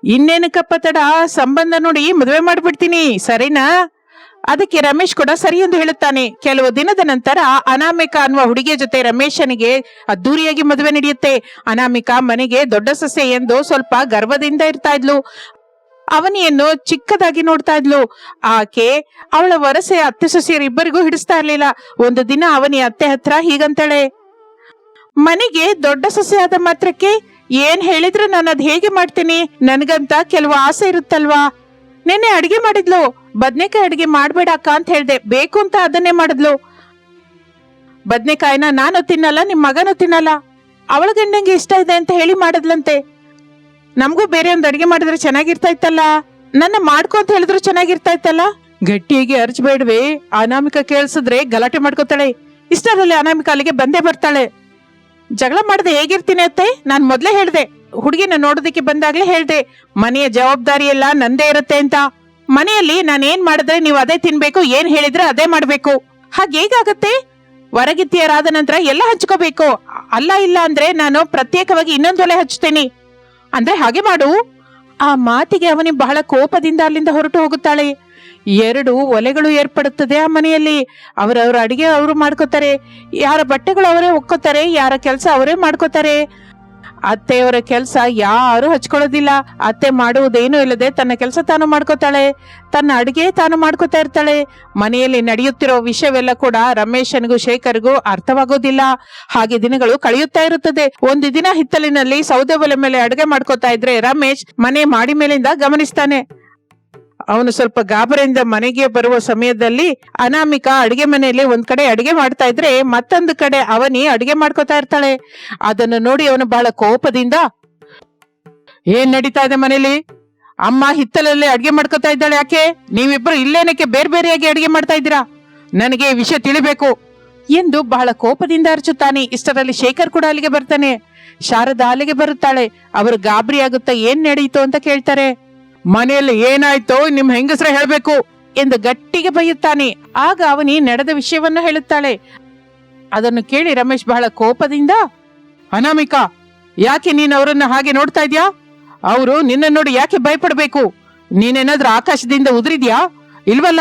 ಇನ್ನೇನಕ್ಕಪ್ಪ ತಡ? ಸಂಬಂಧ ನೋಡಿ ಮದುವೆ ಮಾಡ್ಬಿಡ್ತೀನಿ. ಸರಿನಾ? ಅದಕ್ಕೆ ರಮೇಶ್ ಕೂಡ ಸರಿ ಎಂದು ಹೇಳುತ್ತಾನೆ. ಕೆಲವು ದಿನದ ನಂತರ ಅನಾಮಿಕಾ ಅನ್ನುವ ಹುಡುಗಿಯ ಜೊತೆ ರಮೇಶನಿಗೆ ಅದ್ದೂರಿಯಾಗಿ ಮದುವೆ ನಡೆಯುತ್ತೆ. ಅನಾಮಿಕಾ ಮನೆಗೆ ದೊಡ್ಡ ಸಸ್ಯ ಎಂದು ಸ್ವಲ್ಪ ಗರ್ವದಿಂದ ಇರ್ತಾ ಇದ್ಲು. ಅವನಿಯನ್ನು ಚಿಕ್ಕದಾಗಿ ನೋಡ್ತಾ ಇದ್ಲು. ಆಕೆ ಅವಳ ವರಸೆ ಅತ್ತೆ ಸೊಸೆಯರಿಬ್ಬರಿಗೂ ಹಿಡಿಸ್ತಾ ಇರ್ಲಿಲ್ಲ. ಒಂದು ದಿನ ಅವನಿ ಅತ್ತೆ ಹತ್ರ ಹೀಗಂತಾಳೆ. ಮನೆಗೆ ದೊಡ್ಡ ಸೊಸೆ ಆದ ಮಾತ್ರಕ್ಕೆ ಏನ್ ಹೇಳಿದ್ರು ನಾನು ಅದ್ ಹೇಗೆ ಮಾಡ್ತೀನಿ? ನನ್ಗಂತ ಕೆಲವು ಆಸೆ ಇರುತ್ತಲ್ವಾ? ನೆನ್ನೆ ಅಡಿಗೆ ಮಾಡಿದ್ಲು. ಬದ್ನೆಕಾಯಿ ಅಡಿಗೆ ಮಾಡಬೇಡ ಅಕ್ಕ ಅಂತ ಹೇಳ್ದೆ. ಬೇಕು ಅಂತ ಅದನ್ನೇ ಮಾಡಿದ್ಲು. ಬದ್ನೆಕಾಯಿನ ನಾನು ತಿನ್ನಲ್ಲ, ನಿಮ್ ಮಗನೂ ತಿನ್ನಲ್ಲ. ಅವಳ ಗಂಡಂಗೆ ಇಷ್ಟ ಇದೆ ಅಂತ ಹೇಳಿ ಮಾಡಿದ್ಲಂತೆ. ನಮಗೂ ಬೇರೆ ಒಂದು ಅಡಿಗೆ ಮಾಡಿದ್ರೆ ಚೆನ್ನಾಗಿರ್ತಾ ಇತ್ತಲ್ಲ? ನನ್ನ ಮಾಡ್ಕೊ ಅಂತ ಹೇಳಿದ್ರು ಚೆನ್ನಾಗಿರ್ತಾ ಇತ್ತಲ್ಲ? ಗಟ್ಟಿಯಾಗಿ ಅರ್ಚಬೇಡ್ವೆ ಅನಾಮಿಕ ಕೇಳಿಸಿದ್ರೆ ಗಲಾಟೆ ಮಾಡ್ಕೋತಾಳೆ. ಇಷ್ಟರಲ್ಲಿ ಅನಾಮಿಕ ಅಲ್ಲಿಗೆ ಬಂದೇ ಬರ್ತಾಳೆ. ಜಗಳ ಮಾಡದೆ ಹೇಗಿರ್ತೀನಿ ಅತ್ತೆ? ನಾನು ಮೊದಲೇ ಹೇಳ್ದೆ. ಹುಡುಗಿನ ನೋಡೋದಕ್ಕೆ ಬಂದಾಗ್ಲೇ ಹೇಳ್ದೆ. ಮನೆಯ ಜವಾಬ್ದಾರಿ ಎಲ್ಲ ನಂದೇ ಇರುತ್ತೆ ಅಂತ. ಮನೆಯಲ್ಲಿ ನಾನು ಏನ್ ಮಾಡಿದ್ರೆ ನೀವು ಅದೇ ತಿನ್ಬೇಕು, ಏನ್ ಹೇಳಿದ್ರೆ ಅದೇ ಮಾಡ್ಬೇಕು. ಹಾಗೇಗಾಗತ್ತೆ ವರಗಿತ್ತಿಯರಾದ ನಂತರ ಎಲ್ಲ ಹಂಚ್ಕೋಬೇಕು. ಅಲ್ಲ ಇಲ್ಲ ಅಂದ್ರೆ ನಾನು ಪ್ರತ್ಯೇಕವಾಗಿ ಇನ್ನೊಂದು ಒಲೆ ಹಚ್ತೇನೆ ಅಂದ್ರೆ ಹಾಗೆ ಮಾಡು. ಆ ಮಾತಿಗೆ ಅವನಿ ಬಹಳ ಕೋಪದಿಂದ ಅಲ್ಲಿಂದ ಹೊರಟು ಹೋಗುತ್ತಾಳೆ. ಎರಡು ಒಲೆಗಳು ಏರ್ಪಡುತ್ತದೆ ಆ ಮನೆಯಲ್ಲಿ. ಅವರವರ ಅಡಿಗೆ ಅವರು ಮಾಡ್ಕೋತಾರೆ. ಯಾರ ಬಟ್ಟೆಗಳು ಅವರೇ ಒಕ್ಕೋತಾರೆ, ಯಾರ ಕೆಲಸ ಅವರೇ ಮಾಡ್ಕೋತಾರೆ. ಅತ್ತೆಯವರ ಕೆಲಸ ಯಾರು ಹಚ್ಕೊಳ್ಳೋದಿಲ್ಲ. ಅತ್ತೆ ಮಾಡುವುದೇನೂ ಇಲ್ಲದೆ ತನ್ನ ಕೆಲಸ ತಾನು ಮಾಡ್ಕೋತಾಳೆ. ತನ್ನ ಅಡಿಗೆ ತಾನು ಮಾಡ್ಕೋತಾ ಇರ್ತಾಳೆ. ಮನೆಯಲ್ಲಿ ನಡೆಯುತ್ತಿರೋ ವಿಷಯವೆಲ್ಲ ಕೂಡ ರಮೇಶನ್ಗೂ ಶೇಖರ್ಗೂ ಅರ್ಥವಾಗೋದಿಲ್ಲ. ಹಾಗೆ ದಿನಗಳು ಕಳೆಯುತ್ತಾ ಇರುತ್ತದೆ. ಒಂದು ದಿನ ಹಿತ್ತಲಿನಲ್ಲಿ ಸೌದೆ ಒಲೆ ಮೇಲೆ ಅಡುಗೆ ಮಾಡ್ಕೋತಾ ಇದ್ರೆ ರಮೇಶ್ ಮನೆ ಮಾಡಿ ಮೇಲಿಂದ ಗಮನಿಸ್ತಾನೆ. ಅವನು ಸ್ವಲ್ಪ ಗಾಬರಿಯಿಂದ ಮನೆಗೆ ಬರುವ ಸಮಯದಲ್ಲಿ ಅನಾಮಿಕಾ ಅಡಿಗೆ ಮನೆಯಲ್ಲಿ ಒಂದ್ ಕಡೆ ಅಡಿಗೆ ಮಾಡ್ತಾ ಇದ್ರೆ ಮತ್ತೊಂದು ಕಡೆ ಅವನಿ ಅಡಿಗೆ ಮಾಡ್ಕೋತಾ ಇರ್ತಾಳೆ. ಅದನ್ನು ನೋಡಿ ಅವನು ಬಹಳ ಕೋಪದಿಂದ, ಏನ್ ನಡೀತಾ ಇದೆ ಮನೇಲಿ ಅಮ್ಮ ಹಿತ್ತಲಲ್ಲಿ ಅಡಿಗೆ ಮಾಡ್ಕೋತಾ ಇದ್ದಾಳೆ ಯಾಕೆ? ನೀವಿಬ್ರು ಇಲ್ಲೇನಕ್ಕೆ ಬೇರೆ ಬೇರೆಯಾಗಿ ಅಡಿಗೆ ಮಾಡ್ತಾ ಇದ್ದೀರಾ? ನನಗೆ ಈ ವಿಷಯ ತಿಳಿಬೇಕು ಎಂದು ಬಹಳ ಕೋಪದಿಂದ ಅರಚುತ್ತಾನೆ. ಇಷ್ಟರಲ್ಲಿ ಶೇಖರ್ ಕೂಡ ಅಲ್ಲಿಗೆ ಬರ್ತಾನೆ. ಶಾರದಾ ಅಲ್ಲಿಗೆ ಬರುತ್ತಾಳೆ. ಅವರು ಗಾಬರಿ ಆಗುತ್ತಾ ಏನ್ ನಡೆಯಿತು ಅಂತ ಕೇಳ್ತಾರೆ. ಮನೆಯಲ್ಲಿ ಏನಾಯ್ತೋ ನಿಮ್ ಹೆಂಗಸ್ರ ಹೇಳ್ಬೇಕು ಎಂದು ಗಟ್ಟಿಗೆ ಬೈಯುತ್ತಾನೆ. ಆಗ ಅವನಿ ನಡೆದ ವಿಷಯವನ್ನು ಹೇಳುತ್ತಾಳೆ. ಅದನ್ನು ಕೇಳಿ ರಮೇಶ್ ಬಹಳ ಕೋಪದಿಂದ, ಅನಾಮಿಕಾ, ಯಾಕೆ ನೀನ್ ಅವರನ್ನ ಹಾಗೆ ನೋಡ್ತಾ ಇದ್ಯಾ? ಅವರು ನಿನ್ನ ನೋಡಿ ಯಾಕೆ ಭಯಪಡ್ಬೇಕು? ನೀನೇನಾದ್ರೂ ಆಕಾಶದಿಂದ ಉದುರಿದ್ಯಾ? ಇಲ್ವಲ್ಲ?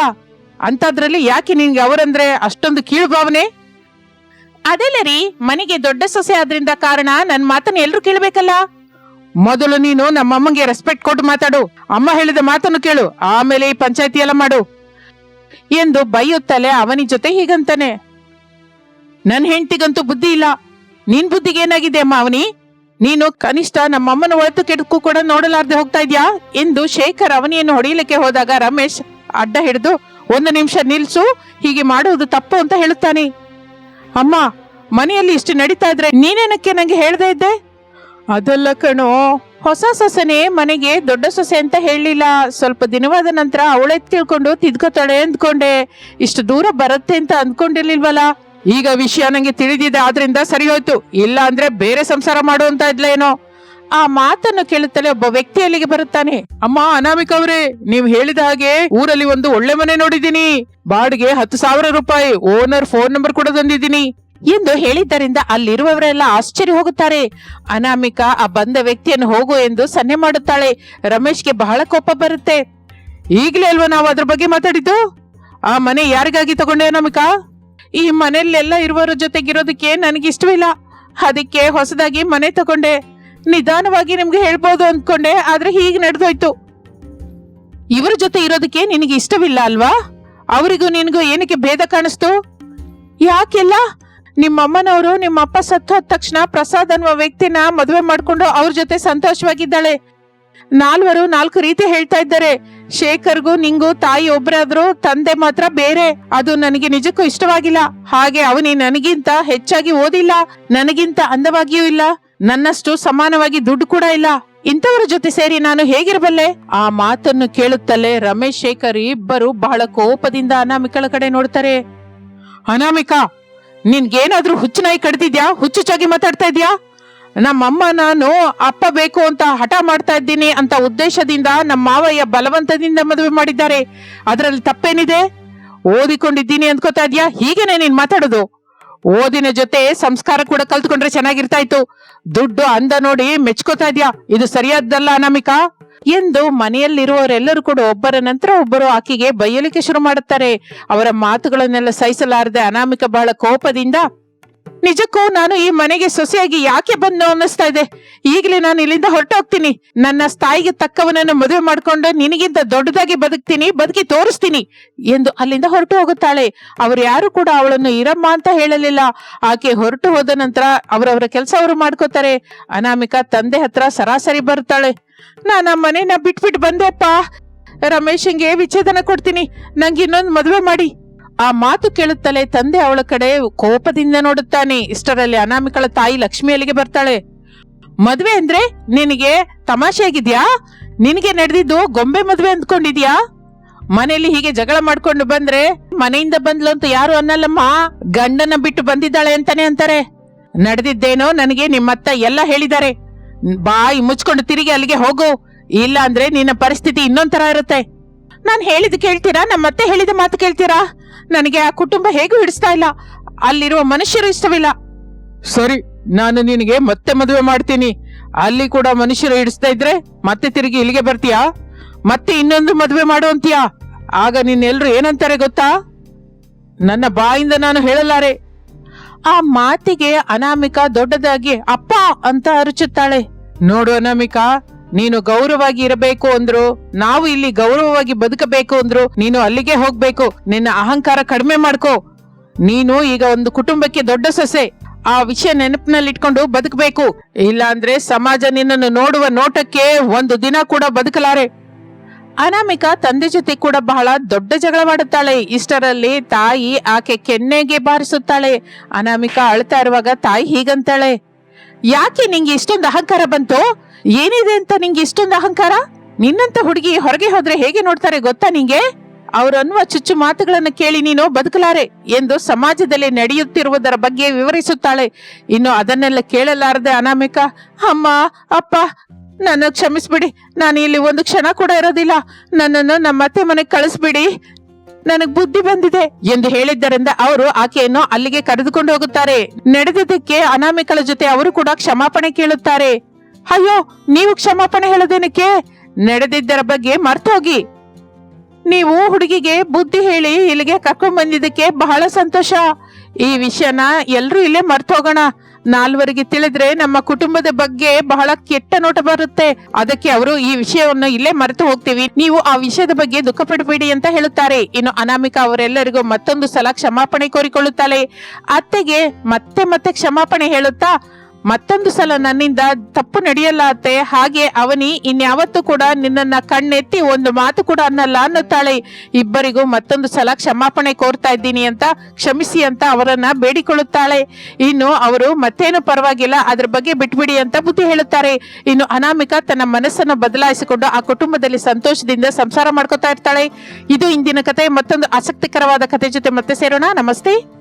ಅಂತದ್ರಲ್ಲಿ ಯಾಕೆ ನಿನ್ಗೆ ಅವರಂದ್ರೆ ಅಷ್ಟೊಂದು ಕೀಳು ಭಾವನೆ ಅದೆಲ್ಲ ರೀ ಮನೆಗೆ ದೊಡ್ಡ ಸೊಸೆ ಆದ್ರಿಂದ ಕಾರಣ ನನ್ ಮಾತನ್ನ ಎಲ್ರು ಕೇಳ್ಬೇಕಲ್ಲ? ಮೊದಲು ನೀನು ನಮ್ಮಮ್ಮಂಗೆ ರೆಸ್ಪೆಕ್ಟ್ ಕೊಟ್ಟು ಮಾತಾಡು. ಅಮ್ಮ ಹೇಳಿದ ಮಾತನ್ನು ಕೇಳು. ಆಮೇಲೆ ಈ ಪಂಚಾಯತಿ ಎಲ್ಲ ಮಾಡು. ಎಂದು ಬೈಯುತ್ತಲೇ ಅವನಿ ಜೊತೆ ಹೀಗಂತಾನೆ. ನನ್ ಹೆಂಡತಿಗಂತೂ ಬುದ್ಧಿ ಇಲ್ಲ. ನಿನ್ ಬುದ್ಧಿಗೆ ಏನಾಗಿದೆ ಅಮ್ಮ ಅವನಿ? ನೀನು ಕನಿಷ್ಠ ನಮ್ಮಮ್ಮನ ಒಳತು ಕೆಡಕು ಕೂಡ ನೋಡಲಾರ್ದೆ ಹೋಗ್ತಾ ಇದ್ಯಾ? ಎಂದು ಶೇಖರ್ ಅವನಿಯನ್ನು ಹೊಡೆಯಲಿಕ್ಕೆ ಹೋದಾಗ ರಮೇಶ್ ಅಡ್ಡ ಹಿಡಿದು, ಒಂದು ನಿಮಿಷ ನಿಲ್ಸು. ಹೀಗೆ ಮಾಡುವುದು ತಪ್ಪು ಅಂತ ಹೇಳುತ್ತಾನೆ. ಅಮ್ಮ, ಮನೆಯಲ್ಲಿ ಇಷ್ಟು ನಡೀತಾ ಇದ್ರೆ ನೀನೇನಕ್ಕೆ ನಂಗೆ ಹೇಳ್ದೆ ಇದ್ದೆ? ಅದಲ್ಲ ಕಣೋ, ಹೊಸ ಸೊಸೆನೇ ಮನೆಗೆ ದೊಡ್ಡ ಸೊಸೆ ಅಂತ ಹೇಳಲಿಲ್ಲ. ಸ್ವಲ್ಪ ದಿನವಾದ ನಂತರ ಅವಳೆ ತಿಳ್ಕೊಂಡು ತಿದ್ಕೋತಾಳೆ ಅಂದ್ಕೊಂಡೆ. ಇಷ್ಟು ದೂರ ಬರುತ್ತೆ ಅಂತ ಅಂದ್ಕೊಂಡಿರ್ಲಿಲ್ವಲ್ಲ? ಈಗ ವಿಷಯ ನಂಗೆ ತಿಳಿದಿದೆ, ಆದ್ರಿಂದ ಸರಿ ಹೋಯ್ತು. ಇಲ್ಲ ಅಂದ್ರೆ ಬೇರೆ ಸಂಸಾರ ಮಾಡುವಂತ ಇದ್ಲೇನೋ ಆ ಮಾತನ್ನು ಕೇಳುತ್ತಲೇ ಒಬ್ಬ ವ್ಯಕ್ತಿ ಅಲ್ಲಿಗೆ ಬರುತ್ತಾನೆ. ಅಮ್ಮ ಅನಾಮಿಕ ಅವ್ರೆ ನೀವ್ ಹೇಳಿದ ಹಾಗೆ ಊರಲ್ಲಿ ಒಂದು ಒಳ್ಳೆ ಮನೆ ನೋಡಿದೀನಿ ಬಾಡಿಗೆ ಹತ್ತು ಸಾವಿರ ರೂಪಾಯಿ. ಓನರ್ ಫೋನ್ ನಂಬರ್ ಕೂಡ ತಂದಿದ್ದೀನಿ. ಎಂದು ಹೇಳಿದ್ದರಿಂದ ಅಲ್ಲಿರುವವರೆಲ್ಲ ಆಶ್ಚರ್ಯ ಹೋಗುತ್ತಾರೆ. ಅನಾಮಿಕಾ, ಆ ಬಂದ ವ್ಯಕ್ತಿಯನ್ನು ಹೋಗು ಎಂದು ಸನ್ನೆ ಮಾಡುತ್ತಾಳೆ. ರಮೇಶ್ಗೆ ಬಹಳ ಕೋಪ ಬರುತ್ತೆ. ಈಗಲೇ ಅಲ್ವಾ ನಾವು ಅದ್ರ ಬಗ್ಗೆ ಮಾತಾಡಿದ್ದು? ಆ ಮನೆ ಯಾರಿಗಾಗಿ ತಗೊಂಡೆ ಅನಾಮಿಕಾ? ಈ ಮನೆಯಲ್ಲೆಲ್ಲ ಇರುವವರ ಜೊತೆಗಿರೋದಕ್ಕೆ ನನಗೆ ಇಷ್ಟವಿಲ್ಲ. ಅದಕ್ಕೆ ಹೊಸದಾಗಿ ಮನೆ ತಗೊಂಡೆ. ನಿಧಾನವಾಗಿ ನಿಮ್ಗೆ ಹೇಳ್ಬೋದು ಅಂದ್ಕೊಂಡೆ, ಆದ್ರೆ ಹೀಗೆ ನಡೆದೋಯ್ತು. ಇವರ ಜೊತೆ ಇರೋದಕ್ಕೆ ನಿನಗೆ ಇಷ್ಟವಿಲ್ಲ ಅಲ್ವಾ? ಅವರಿಗೂ ನಿನಗೂ ಏನಕ್ಕೆ ಭೇದ ಕಾಣಿಸ್ತು? ಯಾಕೆಲ್ಲ? ನಿಮ್ಮಮ್ಮನವರು ನಿಮ್ಮ ಅಪ್ಪ ಸತ್ತು ಹೋದ ತಕ್ಷಣ ಪ್ರಸಾದ್ ಅನ್ನುವ ವ್ಯಕ್ತಿನ ಮದುವೆ ಮಾಡಿಕೊಂಡು ಅವ್ರ ಜೊತೆ ಸಂತೋಷವಾಗಿದ್ದಾಳೆ. ನಾಲ್ವರು ನಾಲ್ಕು ರೀತಿ ಹೇಳ್ತಾ ಇದ್ದಾರೆ. ಶೇಖರ್ಗೂ ನಿಂಗೂ ತಾಯಿ ಒಬ್ಬರಾದ್ರು ತಂದೆ ಮಾತ್ರ ಬೇರೆ. ಅದು ನನಗೆ ನಿಜಕ್ಕೂ ಇಷ್ಟವಾಗಿಲ್ಲ. ಹಾಗೆ ಅವನಿ ನನಗಿಂತ ಹೆಚ್ಚಾಗಿ ಓದಿಲ್ಲ. ನನಗಿಂತ ಅಂದವಾಗಿಯೂ ಇಲ್ಲ. ನನ್ನಷ್ಟು ಸಮಾನವಾಗಿ ದುಡ್ಡು ಕೂಡ ಇಲ್ಲ. ಇಂಥವ್ರ ಜೊತೆ ಸೇರಿ ನಾನು ಹೇಗಿರಬಲ್ಲೆ? ಆ ಮಾತನ್ನು ಕೇಳುತ್ತಲೇ ರಮೇಶ್, ಶೇಖರ್ ಇಬ್ಬರು ಬಹಳ ಕೋಪದಿಂದ ಅನಾಮಿಕಳ ಕಡೆ ನೋಡ್ತಾರೆ. ಅನಾಮಿಕಾ ನಿನ್ಗೇನಾದ್ರೂ ಹುಚ್ಚು ನಾಯಿ ಕಡ್ದಿದ್ಯಾ? ಹುಚ್ಚುಚ್ಚಾಗಿ ಮಾತಾಡ್ತಾ ಇದ್ಯಾ? ನಮ್ಮಮ್ಮ ನಾನು ಅಪ್ಪ ಬೇಕು ಅಂತ ಹಠ ಮಾಡ್ತಾ ಇದ್ದೀನಿ ಅಂತ ಉದ್ದೇಶದಿಂದ ನಮ್ಮ ಮಾವಯ್ಯ ಬಲವಂತದಿಂದ ಮದುವೆ ಮಾಡಿದ್ದಾರೆ. ಅದರಲ್ಲಿ ತಪ್ಪೇನಿದೆ? ಓದಿಕೊಂಡಿದ್ದೀನಿ ಅನ್ಕೋತಾ ಇದ್ಯಾ? ಹೀಗೇನೆ ನೀನ್ ಮಾತಾಡೋದು. ಓದಿನ ಜೊತೆ ಸಂಸ್ಕಾರ ಕೂಡ ಕಲ್ತ್ಕೊಂಡ್ರೆ ಚೆನ್ನಾಗಿರ್ತಾ ಇತ್ತು ದುಡ್ಡು ಅಂದ ನೋಡಿ ಮೆಚ್ಕೋತಾ ಇದ್ಯಾ? ಇದು ಸರಿಯಾದ್ದಲ್ಲ ಅನಾಮಿಕಾ? ಎಂದು ಮನೆಯಲ್ಲಿರುವವರೆಲ್ಲರೂ ಕೂಡ ಒಬ್ಬರ ನಂತರ ಒಬ್ಬರು ಆಕೆಗೆ ಬೈಯಲಿಕ್ಕೆ ಶುರು ಮಾಡುತ್ತಾರೆ. ಅವರ ಮಾತುಗಳನ್ನೆಲ್ಲ ಸಹಿಸಲಾರದೆ ಅನಾಮಿಕ ಬಹಳ ಕೋಪದಿಂದ ನಿಜಕ್ಕೂ ನಾನು ಈ ಮನೆಗೆ ಸೊಸೆಯಾಗಿ ಯಾಕೆ ಬಂದು ಅನ್ನಿಸ್ತಾ ಇದೆ? ಈಗಲೇ ನಾನು ಇಲ್ಲಿಂದ ಹೊರಟೋಗ್ತೀನಿ. ನನ್ನ ಸ್ಥಾಯಿಗೆ ತಕ್ಕವನನ್ನು ಮದುವೆ ಮಾಡಿಕೊಂಡು ನಿನಗಿಂತ ದೊಡ್ಡದಾಗಿ ಬದುಕ್ತೀನಿ, ಬದುಕಿ ತೋರಿಸ್ತೀನಿ ಎಂದು ಅಲ್ಲಿಂದ ಹೊರಟು ಹೋಗುತ್ತಾಳೆ. ಅವರು ಯಾರು ಕೂಡ ಅವಳನ್ನು ಇರಮ್ಮ ಅಂತ ಹೇಳಲಿಲ್ಲ. ಆಕೆ ಹೊರಟು ಹೋದ ನಂತರ ಅವರವರ ಕೆಲಸ ಅವರು ಮಾಡ್ಕೋತಾರೆ. ಅನಾಮಿಕಾ ತಂದೆ ಹತ್ರ ಸರಾಸರಿ ಬರುತ್ತಾಳೆ. ನಾನು ಮನೆನ ಬಿಟ್ಬಿಟ್ಟು ಬಂದೆಪ್ಪ ರಮೇಶಂಗೆ ವಿಚ್ಛೇದನ ಕೊಡ್ತೀನಿ. ನಂಗೆ ಇನ್ನೊಂದು ಮದುವೆ ಮಾಡಿ. ಆ ಮಾತು ಕೇಳುತ್ತಲೇ ತಂದೆ ಅವಳ ಕಡೆ ಕೋಪದಿಂದ ನೋಡುತ್ತಾನೆ. ಇಷ್ಟರಲ್ಲಿ ಅನಾಮಿಕಳ ತಾಯಿ ಲಕ್ಷ್ಮಿ ಅಲ್ಲಿಗೆ ಬರ್ತಾಳೆ. ಮದ್ವೆ ಅಂದ್ರೆ ನಿನಗೆ ತಮಾಷೆ ಆಗಿದ್ಯಾ ನಿನಗೆ ನಡೆದಿದ್ದು ಗೊಂಬೆ ಮದ್ವೆ ಅಂದ್ಕೊಂಡಿದ್ಯಾ? ಮನೆಯಲ್ಲಿ ಹೀಗೆ ಜಗಳ ಮಾಡ್ಕೊಂಡು ಬಂದ್ರೆ ಮನೆಯಿಂದ ಬಂದ್ಲು ಅಂತ ಯಾರು ಅನ್ನಲ್ಲಮ್ಮ? ಗಂಡನ ಬಿಟ್ಟು ಬಂದಿದ್ದಾಳೆ ಅಂತಾನೆ ಅಂತಾರೆ. ನಡೆದಿದ್ದೇನೋ ನನಗೆ ನಿಮ್ಮತ್ತ ಎಲ್ಲ ಹೇಳಿದ್ದಾರೆ. ಬಾಯಿ ಮುಚ್ಕೊಂಡು ತಿರುಗಿ ಅಲ್ಲಿಗೆ ಹೋಗು. ಇಲ್ಲ ಅಂದ್ರೆ ನಿನ್ನ ಪರಿಸ್ಥಿತಿ ಇನ್ನೊಂದ್ ತರ ಇರುತ್ತೆ. ನಾನ್ ಹೇಳಿದ್ ಕೇಳ್ತೀರಾ? ನಮ್ಮತ್ತೆ ಹೇಳಿದ ಮಾತು ಕೇಳ್ತೀರಾ? ನನಗೆ ಆ ಕುಟುಂಬ ಹೇಗೂ ಹಿಡಿಸ್ತಾ ಇಲ್ಲ. ಅಲ್ಲಿರುವ ಮನುಷ್ಯರು ಇಷ್ಟವಿಲ್ಲ. ಸರಿ ನಾನು ನಿನಗೆ ಮತ್ತೆ ಮದುವೆ ಮಾಡ್ತೀನಿ. ಅಲ್ಲಿ ಕೂಡ ಮನುಷ್ಯರು ಹಿಡಿಸ್ತಾ ಇದ್ರೆ ಮತ್ತೆ ತಿರುಗಿ ಇಲ್ಲಿಗೆ ಬರ್ತೀಯಾ? ಮತ್ತೆ ಇನ್ನೊಂದು ಮದುವೆ ಮಾಡು ಅಂತೀಯಾ? ಆಗ ನಿನ್ನೆಲ್ರು ಏನಂತಾರೆ ಗೊತ್ತಾ? ನನ್ನ ಬಾಯಿಂದ ನಾನು ಹೇಳಲಾರೆ. ಆ ಮಾತಿಗೆ ಅನಾಮಿಕಾ ದೊಡ್ಡದಾಗಿ ಅಪ್ಪ ಅಂತ ಅರಚುತ್ತಾಳೆ. ನೋಡು ಅನಾಮಿಕಾ ನೀನು ಗೌರವವಾಗಿ ಇರಬೇಕು ಅಂದ್ರು, ನಾವು ಇಲ್ಲಿ ಗೌರವವಾಗಿ ಬದುಕಬೇಕು ಅಂದ್ರು, ನೀನು ಅಲ್ಲಿಗೆ ಹೋಗ್ಬೇಕು, ನಿನ್ನ ಅಹಂಕಾರ ಕಡಿಮೆ ಮಾಡ್ಕೋ. ನೀನು ಈಗ ಒಂದು ಕುಟುಂಬಕ್ಕೆ ದೊಡ್ಡ ಸೊಸೆ, ಆ ವಿಷಯ ನೆನಪಿನಲ್ಲಿ ಇಟ್ಕೊಂಡು ಬದುಕಬೇಕು. ಇಲ್ಲ ಅಂದ್ರೆ ಸಮಾಜ ನಿನ್ನನ್ನು ನೋಡುವ ನೋಟಕ್ಕೆ ಒಂದು ದಿನ ಕೂಡ ಬದುಕಲಾರೆ. ಅನಾಮಿಕಾ ತಂದೆ ಜೊತೆ ಕೂಡ ಬಹಳ ದೊಡ್ಡ ಜಗಳವಾಡುತ್ತಾಳೆ ಇಷ್ಟರಲ್ಲಿ ತಾಯಿ ಆಕೆ ಕೆನ್ನೆಗೆ ಬಾರಿಸುತ್ತಾಳೆ. ಅನಾಮಿಕ ಅಳ್ತಾ ಇರುವಾಗ ತಾಯಿ ಹೀಗಂತಾಳೆ. ಯಾಕೆ ನಿಂಗೆ ಇಷ್ಟೊಂದು ಅಹಂಕಾರ ಬಂತು? ಏನಿದೆ ಅಂತ ನಿಂಗೆ ಇಷ್ಟೊಂದು ಅಹಂಕಾರ? ನಿನ್ನಂತ ಹುಡುಗಿ ಹೊರಗೆ ಹೋದ್ರೆ ಹೇಗೆ ನೋಡ್ತಾರೆ ಗೊತ್ತಾ ನಿಂಗೆ? ಅವ್ರ ಅನ್ನುವ ಚುಚ್ಚು ಮಾತುಗಳನ್ನು ಕೇಳಿ ನೀನು ಬದುಕಲಾರೆ ಎಂದು ಸಮಾಜದಲ್ಲಿ ನಡೆಯುತ್ತಿರುವುದರ ಬಗ್ಗೆ ವಿವರಿಸುತ್ತಾಳೆ. ಇನ್ನು ಅದನ್ನೆಲ್ಲ ಕೇಳಲಾರದೆ ಅನಾಮಿಕ, ಅಮ್ಮ, ಅಪ್ಪ, ನನ್ನ ಕ್ಷಮಿಸ್ಬಿಡಿ. ನಾನು ಇಲ್ಲಿ ಒಂದು ಕ್ಷಣ ಕೂಡ ಇರೋದಿಲ್ಲ. ನನ್ನನ್ನು ನಮ್ಮ ಅತ್ತೆ ಮನೆಗೆ ಕಳಿಸ್ಬಿಡಿ. ನನಗ್ ಬುದ್ಧಿ ಬಂದಿದೆ ಎಂದು ಹೇಳಿದ್ದರಿಂದ ಅವರು ಆಕೆಯನ್ನು ಅಲ್ಲಿಗೆ ಕರೆದುಕೊಂಡು ಹೋಗುತ್ತಾರೆ. ನಡೆದಿದ್ದಕ್ಕೆ ಅನಾಮಿಕಳ ಜೊತೆ ಅವರು ಕೂಡ ಕ್ಷಮಾಪಣೆ ಕೇಳುತ್ತಾರೆ. ಅಯ್ಯೋ, ನೀವು ಕ್ಷಮಾಪಣೆ ಹೇಳೋದೇನಕ್ಕೆ? ನಡೆದಿದ್ದರ ಬಗ್ಗೆ ಮರ್ತೋಗಿ. ನೀವು ಹುಡುಗಿಗೆ ಬುದ್ಧಿ ಹೇಳಿ ಇಲ್ಲಿಗೆ ಕರ್ಕೊಂಡ್ ಬಂದಿದ್ದಕ್ಕೆ ಬಹಳ ಸಂತೋಷ. ಈ ವಿಷಯನ ಎಲ್ರೂ ಇಲ್ಲೇ ಮರ್ತೋಗೋಣ. ನಾಲ್ವರಿಗೆ ತಿಳಿದ್ರೆ ನಮ್ಮ ಕುಟುಂಬದ ಬಗ್ಗೆ ಬಹಳ ಕೆಟ್ಟ ನೋಟ ಬರುತ್ತೆ. ಅದಕ್ಕೆ ಅವರು ಈ ವಿಷಯವನ್ನು ಇಲ್ಲೇ ಮರೆತು ಹೋಗ್ತೀವಿ. ನೀವು ಆ ವಿಷಯದ ಬಗ್ಗೆ ದುಃಖ ಪಡಬೇಡಿ ಅಂತ ಹೇಳುತ್ತಾರೆ. ಇನ್ನು ಅನಾಮಿಕಾ ಅವರೆಲ್ಲರಿಗೂ ಮತ್ತೊಂದು ಸಲ ಕ್ಷಮಾಪಣೆ ಕೋರಿಕೊಳ್ಳುತ್ತಾಳೆ. ಅತ್ತೆಗೆ ಮತ್ತೆ ಮತ್ತೆ ಕ್ಷಮಾಪಣೆ ಹೇಳುತ್ತಾ ಮತ್ತೊಂದು ಸಲ ನನ್ನಿಂದ ತಪ್ಪು ನಡೆಯಲ್ಲ ಅತ್ತೆ ಹಾಗೆ ಅವನಿ ಇನ್ಯಾವತ್ತೂ ಕೂಡ ನಿನ್ನನ್ನ ಕಣ್ಣೆತ್ತಿ ಒಂದು ಮಾತು ಕೂಡ ಅನ್ನಲ್ಲ ಅನ್ನುತ್ತಾಳೆ. ಇಬ್ಬರಿಗೂ ಮತ್ತೊಂದು ಸಲ ಕ್ಷಮಾಪಣೆ ಕೋರ್ತಾ ಇದ್ದೀನಿ ಅಂತ ಕ್ಷಮಿಸಿ ಅಂತ ಅವರನ್ನ ಬೇಡಿಕೊಳ್ಳುತ್ತಾಳೆ. ಇನ್ನು ಅವರು ಮತ್ತೇನು ಪರವಾಗಿಲ್ಲ, ಅದ್ರ ಬಗ್ಗೆ ಬಿಟ್ಬಿಡಿ ಅಂತ ಬುದ್ಧಿ ಹೇಳುತ್ತಾರೆ. ಇನ್ನು ಅನಾಮಿಕಾ ತನ್ನ ಮನಸ್ಸನ್ನು ಬದಲಾಯಿಸಿಕೊಂಡು ಆ ಕುಟುಂಬದಲ್ಲಿ ಸಂತೋಷದಿಂದ ಸಂಸಾರ ಮಾಡ್ಕೊತಾ ಇರ್ತಾಳೆ. ಇದು ಇಂದಿನ ಕತೆ, ಮತ್ತೊಂದು ಆಸಕ್ತಿಕರವಾದ ಕತೆ ಜೊತೆ ಮತ್ತೆ ಸೇರೋಣ. ನಮಸ್ತೆ.